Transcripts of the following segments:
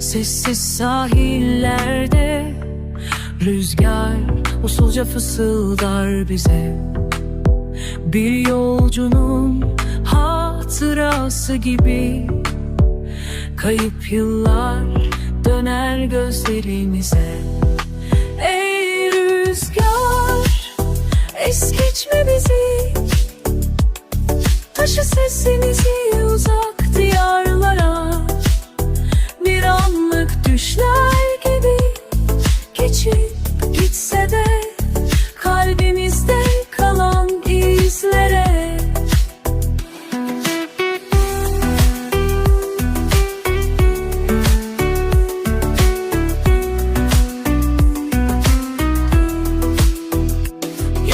Sessiz sahillerde Rüzgar usulca fısıldar bize. Bir yolcunun hatırası gibi Kayıp yıllar döner gözlerimize. Ey rüzgar es geçme bizi. Taşı sesimizi uzak diyarlara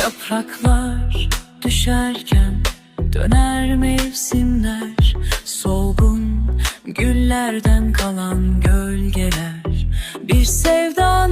Yapraklar düşerken döner mevsimler Solgun güllerden kalan gölgeler Bir sevdanın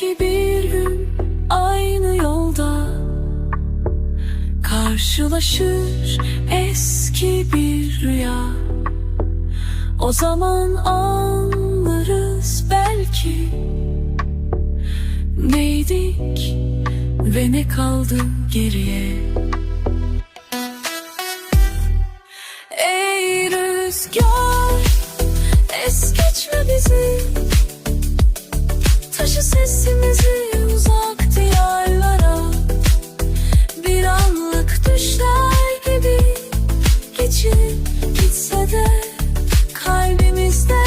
Belki bir gün aynı yolda Karşılaşır eski bir rüya. O zaman anlarız belki Neydik ve ne kaldı geriye. Ey rüzgar es geçme bizi. Gitse de kalbimizde